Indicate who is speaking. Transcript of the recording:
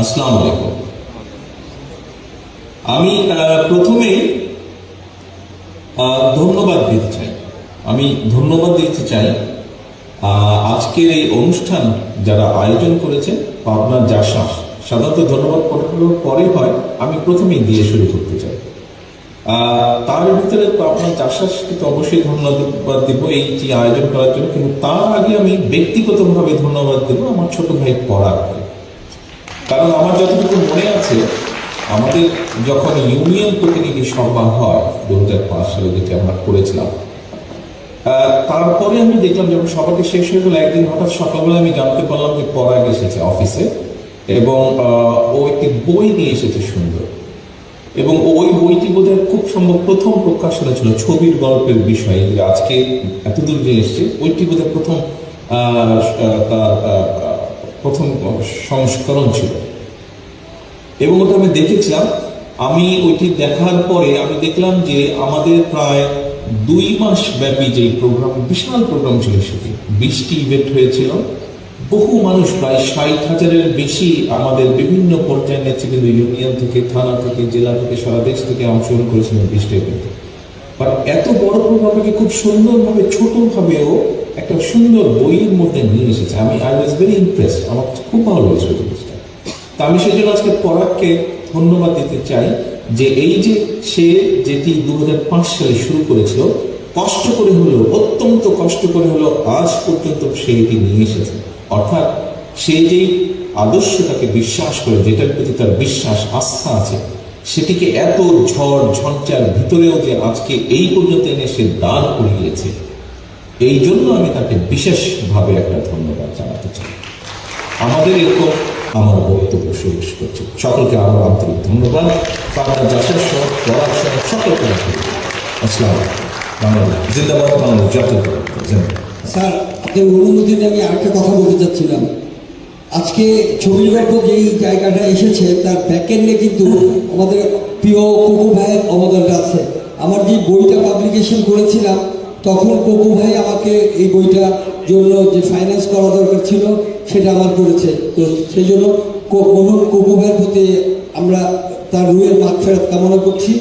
Speaker 1: আসসালামু আলাইকুম। আমি আহ, প্রথমেই ধন্যবাদ দিতে চাই। আমি ধন্যবাদ দিতে চাই আজকের এই অনুষ্ঠান যারা আয়োজন করেছেন পাবনার জাসাস সাধারণত ধন্যবাদ পড়ানোর পরে হয় আমি প্রথমেই দিয়ে শুরু করতে চাই। তার ভিতরে আপনার চাষাসকে তো অবশ্যই ধন্যবাদ দিব এইটি আয়োজন করার জন্য কিন্তু তার আগে আমি ব্যক্তিগতভাবে ধন্যবাদ দেব আমার ছোট ভাই পড়াকে কারণ আমার যতটুকু মনে আছে, আমাদের যখন ইউনিয়ন প্রতিনিধি সভা হয় দু হাজার পাঁচ সালে যেটি আমরা করেছিলাম তারপরে আমি দেখলাম যখন সভাটি শেষ হয়ে গেল, একদিন হঠাৎ সকালবেলা আমি জানতে পারলাম যে পরাগ এসেছে অফিসে এবং ও একটি বই নিয়ে এসেছে সুন্দর। এবং ওই বইটি বোধহয় খুব সম্ভব প্রথম প্রকাশনা ছিল ছবির গল্পের বিষয়ে, যে আজকে এতদূর যে এসছে, ওইটি বোধহয় প্রথম তার প্রথম সংস্করণ ছিল। এবং ওটা আমি দেখেছিলাম। আমি ওইটি দেখার পরে আমি দেখলাম যে আমাদের প্রায় দুই মাস ব্যাপী যে প্রোগ্রাম, বিশাল প্রোগ্রাম ছিল সেটি, বিশটি ইভেন্ট হয়েছিল। বহু মানুষ, প্রায় ষাট হাজারের বেশি আমাদের বিভিন্ন পর্যায়ের নেতৃবৃন্দ ইউনিয়ন থেকে, থানা থেকে, জেলা থেকে, সারা দেশ থেকে অংশগ্রহণ করেছিলেন বিশটি ইভেন্টে বাট এত বড় প্রোগ্রামকে খুব সুন্দরভাবে, ছোটভাবেও একটা সুন্দর বইয়ের মধ্যে নিয়ে এসেছে। আমি আই ওয়াজ ভেরি ইমপ্রেস আমার খুব ভালো ওই জিনিসটা। তা আমি সেই জন্য আজকে পরাগকে ধন্যবাদ দিতে চাই যে এই যে সে যেটি দু হাজার পাঁচ সালে শুরু করেছিল, কষ্ট করে হলেও, অত্যন্ত কষ্ট করে হলেও আজ পর্যন্ত সে এটি নিয়ে এসেছে। অর্থাৎ সে যেই আদর্শটাকে বিশ্বাস করে, যেটার প্রতি তার বিশ্বাস, আস্থা আছে, সেটিকে এত ঝড় ঝঞ্চার ভিতরেও যে আজকে এই পর্যন্ত এনে সে দাঁড় করিয়েছে। এই জন্য আমি তাকে বিশেষভাবে একটা ধন্যবাদ জানাতে চাই। আমাদের এরকম আমার বক্তব্য শুরু করছি। সকলকে আরও আন্তরিক ধন্যবাদ। বাংলা যশের সহ পড়ার সহ, সকলকে। আসসালামু বাংলাদেশ জিন্দাবাদ বাংলাদেশ জাতীয়
Speaker 2: স্যার আপনার অনুমতিতে আমি আরেকটা কথা বলতে চাচ্ছিলাম। আজকে ছবির গল্প যেই জায়গাটা এসেছে, তার ব্যাকএন্ডে কিন্তু আমাদের প্রিয় কোকো ভাইয়ের অবদানটা আছে। আমার যে বইটা পাবলিকেশন করেছিলাম তখন কোকো ভাই আমাকে এই বইটা জন্য যে ফাইন্যান্স করা দরকার ছিল, সেটা আমার করেছে। তো সেই জন্য কোকো ভাইয়ের প্রতি আমরা তার রুয়ের মাঠ ফেরত কামনা করছি।